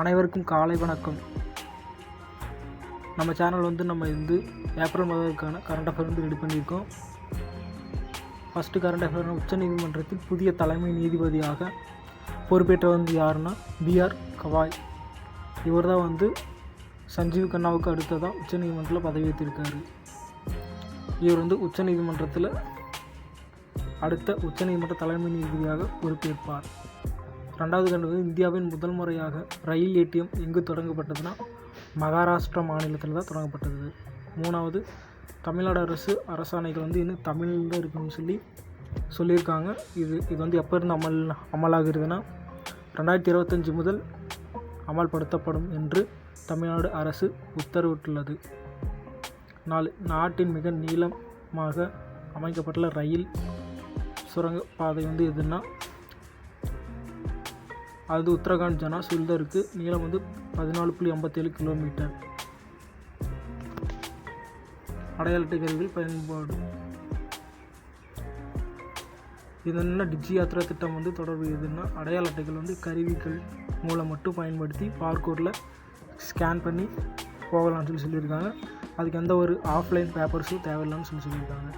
அனைவருக்கும் காலை வணக்கம். நம்ம சேனல் வந்து நம்ம வந்து ஏப்ரல் மாதத்துக்கான கரண்ட் அஃபேர் வந்து ரெடி பண்ணியிருக்கோம். ஃபஸ்ட்டு கரண்ட் அஃபேர் உச்சநீதிமன்றத்தில் புதிய தலைமை நீதிபதியாக பொறுப்பேற்ற வந்து யாருன்னா பிஆர் கவாய். இவர் தான் வந்து சஞ்சீவ் கண்ணாவுக்கு அடுத்ததாக உச்சநீதிமன்றத்தில் பதவியேற்றிருக்காரு. இவர் வந்து உச்சநீதிமன்றத்தில் அடுத்த உச்சநீதிமன்ற தலைமை நீதிபதியாக பொறுப்பேற்பார். ரெண்டாவது கண்டுபிடி இந்தியாவின் முதல் முறையாக ரயில் ஏடிஎம் எங்கு தொடங்கப்பட்டதுன்னா மகாராஷ்டிரா மாநிலத்தில் தான் தொடங்கப்பட்டது. மூணாவது தமிழ்நாடு அரசு அரசாணைகள் வந்து இன்னும் தமிழில் தான் இருக்குன்னு சொல்லி சொல்லியிருக்காங்க. இது இது வந்து எப்போ இருந்து அமல் அமலாகிறதுனா ரெண்டாயிரத்தி இருபத்தஞ்சி முதல் அமல்படுத்தப்படும் என்று தமிழ்நாடு அரசு உத்தரவிட்டுள்ளது. நாலு நாட்டின் மிக நீளமாக அமைக்கப்பட்டுள்ள ரயில் சுரங்க பாதை வந்து எதுன்னா அது உத்தரகாண்ட் ஜனா தான் இருக்குது நீளம் வந்து பதினாலு புள்ளி ஐம்பத்தேழு கிலோமீட்டர். அடையாள அட்டை கருவிகள் பயன்பாடு. இது டிஜி யாத்ரா திட்டம் வந்து தொடர்பு? எதுன்னா அடையாள அட்டைகள் வந்து கருவிகள் மூலம் மட்டும் பயன்படுத்தி பார்க்கூரில் ஸ்கேன் பண்ணி போகலாம்னு சொல்லி சொல்லியிருக்காங்க. அதுக்கு எந்த ஒரு ஆஃப்லைன் பேப்பர்ஸும் தேவையில்லைன்னு சொல்லி சொல்லியிருக்காங்க.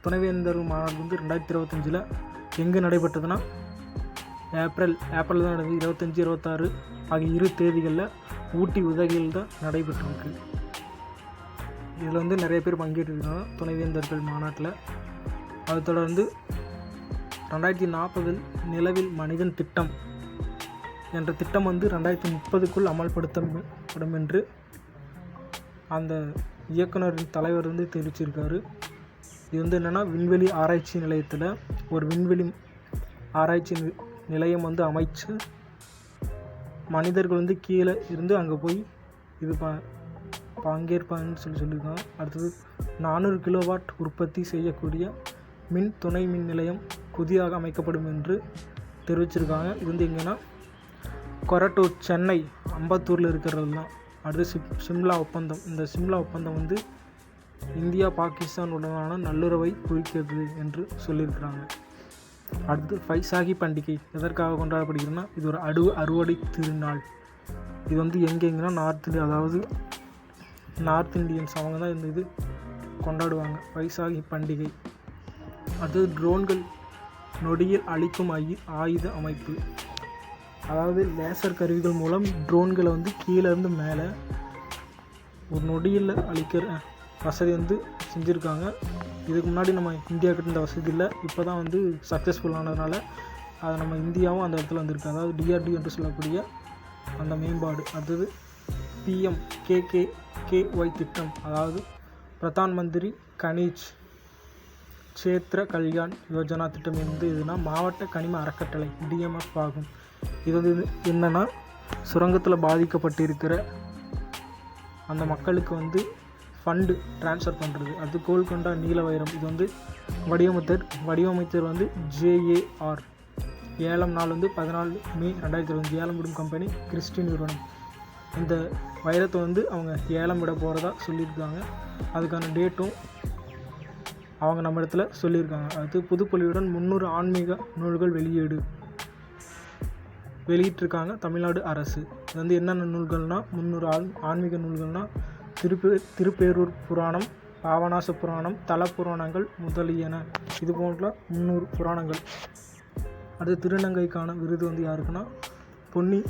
துணைவேந்தர் மாநாடு வந்து ரெண்டாயிரத்தி இருபத்தஞ்சில் எங்கே நடைபெற்றதுன்னா ஏப்ரல் ஏப்ரல் தான் நடந்தது. இருபத்தஞ்சி இருபத்தாறு ஆகிய இரு தேதிகளில் ஊட்டி உதகையில் தான் நடைபெற்றிருக்கு. இதில் வந்து நிறைய பேர் பங்கேற்றிருக்காங்க. துணைவேந்தர்கள் மாநாட்டில். அதை தொடர்ந்து ரெண்டாயிரத்தி நாற்பதில் நிலவில் மனிதன் திட்டம் என்ற திட்டம் வந்து ரெண்டாயிரத்தி முப்பதுக்குள் அமல்படுத்தப்படும் என்று அந்த இயக்குனரின் தலைவர் வந்து தெரிவிச்சிருக்காரு. இது வந்து என்னென்னா விண்வெளி ஆராய்ச்சி நிலையத்தில் ஒரு விண்வெளி ஆராய்ச்சி நிலையம் வந்து அமைச்சு மனிதர்கள் வந்து கீழே இருந்து அங்கே போய் இது ப பங்கேற்பாங்கன்னு சொல்லி சொல்லியிருக்காங்க. அடுத்தது நானூறு கிலோவாட் உற்பத்தி செய்யக்கூடிய மின் துணை மின் நிலையம் புதிதாக அமைக்கப்படும் என்று தெரிவிச்சிருக்காங்க. இது வந்து எங்கன்னா கொரட்டூர் சென்னை அம்பத்தூரில் இருக்கிறது தான். அடுத்து சிப் சிம்லா ஒப்பந்தம். இந்த சிம்லா ஒப்பந்தம் வந்து இந்தியா பாகிஸ்தான் உடனான நல்லுறவை குறிக்கிறது என்று சொல்லியிருக்கிறாங்க. அடுத்து பைசாகி பண்டிகை எதற்காக கொண்டாடப்படுகிறதுனா இது ஒரு அடு அறுவடை திருநாள். இது வந்து எங்கெங்கன்னா நார்த் இந்தியா அதாவது நார்த் இந்தியன்ஸ் அவங்க தான் இந்த இது கொண்டாடுவாங்க வைசாகி பண்டிகை. அது ட்ரோன்கள் நொடியில் அழிக்கும் ஐ ஆயுத அமைப்பு. அதாவது லேசர் கருவிகள் மூலம் ட்ரோன்களை வந்து கீழே இருந்து மேலே ஒரு நொடியில் அழிக்கிற வசதி வந்து செஞ்சுருக்காங்க. இதுக்கு முன்னாடி நம்ம இந்தியாவுக்கு இந்த வசதி இல்லை. இப்போ தான் வந்து சக்ஸஸ்ஃபுல் ஆனதுனால அதை நம்ம இந்தியாவும் அந்த இடத்துல வந்திருக்கு. அதாவது டிஆர்டி என்று சொல்லக்கூடிய அந்த மேம்பாடு. அடுத்தது பிஎம் கேகே கேஒய் திட்டம். அதாவது பிரதான் மந்திரி கனிஜ் க்ஷேத்ர கல்யாண் யோஜனா திட்டம் வந்து எதுனா மாவட்ட கனிம அறக்கட்டளை டிஎம்எஃப் ஆகும். இது வந்து என்னென்னா சுரங்கத்தில் பாதிக்கப்பட்டிருக்கிற அந்த மக்களுக்கு வந்து ஃபண்டு ட்ரான்ஸ்ஃபர் பண்ணுறது அது கோல்கொண்டா நீல வைரம். இது வந்து வடிவமைத்தர் வடிவமைத்தர் வந்து ஜேஏஆர் ஏழாம் நாள் வந்து பதினாலு மே ரெண்டாயிரத்தி இருபது ஏலம் விடும் கம்பெனி கிறிஸ்டி நிறுவனம். இந்த வைரத்தை வந்து அவங்க ஏலம் விட போகிறதா சொல்லியிருக்காங்க. அதுக்கான டேட்டும் அவங்க நம்ம இடத்துல சொல்லியிருக்காங்க. அடுத்து புதுப்பொலியுடன் முந்நூறு ஆன்மீக நூல்கள் வெளியீடு. வெளியிட்டிருக்காங்க தமிழ்நாடு அரசு. இது வந்து என்னென்ன நூல்கள்னால் முந்நூறு ஆன் ஆன்மீக நூல்கள்னால் திருப்பே திருப்பேரூர் புராணம் பாவநாச புராணம் தல புராணங்கள் முதலியன. இது போன்ற முந்நூறு புராணங்கள். அடுத்து திருநங்கைக்கான விருது வந்து யாருக்குன்னா பொன்னி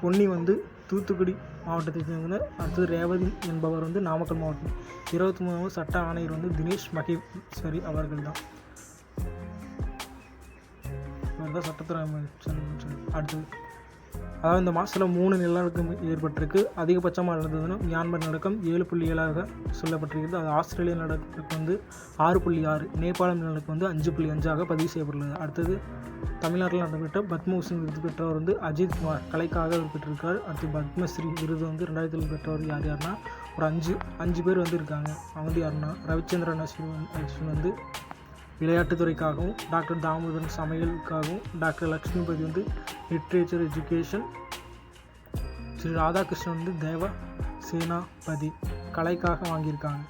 பொன்னி வந்து தூத்துக்குடி மாவட்டத்தை சேர்ந்த அடுத்தது ரேவதி என்பவர் வந்து நாமக்கல் மாவட்டம். இருபத்தி மூணாவது சட்ட ஆணையர் வந்து தினேஷ் மகேஸ்வரி அவர்கள் தான். இவர் தான் சட்டத்துறை அமைச்சர் அடுத்தது. அதாவது இந்த மாதத்தில் மூணு நிலநடுக்கம் ஏற்பட்டிருக்கு. அதிகபட்சமாக நடந்ததுன்னா மியான்மர் நடக்கம் ஏழு புள்ளி ஏழாக சொல்லப்பட்டிருக்கிறது. அது ஆஸ்திரேலியா நடக்கம் வந்து ஆறு புள்ளி ஆறு நேபாளம் நிலநடுக்கம் வந்து அஞ்சு புள்ளி அஞ்சாக பதிவு செய்யப்பட்டுள்ளது. அடுத்தது தமிழ்நாட்டில் நடந்துவிட்ட பத்மபூஷன் விருது பெற்றவர் வந்து அஜித் குமார். கலைக்காக பெற்றிருக்கார். அடுத்து பத்மஸ்ரீ விருது வந்து ரெண்டாயிரத்தில் பெற்றவர் யார் யாருன்னா ஒரு அஞ்சு அஞ்சு பேர் வந்து இருக்காங்க. அவங்க வந்து யாருன்னா ரவிச்சந்திரன் அஸ்வின் அஸ்வின் வந்து விளையாட்டுத்துறைக்காகவும் டாக்டர் தாமோதரன் சமையலுக்காகவும் டாக்டர் லக்ஷ்மிபதி வந்து லிட்ரேச்சர் எஜுகேஷன் ஸ்ரீ ராதாகிருஷ்ணன் வந்து தேவ சேனாபதி கலைக்காக வாங்கியிருக்காங்க.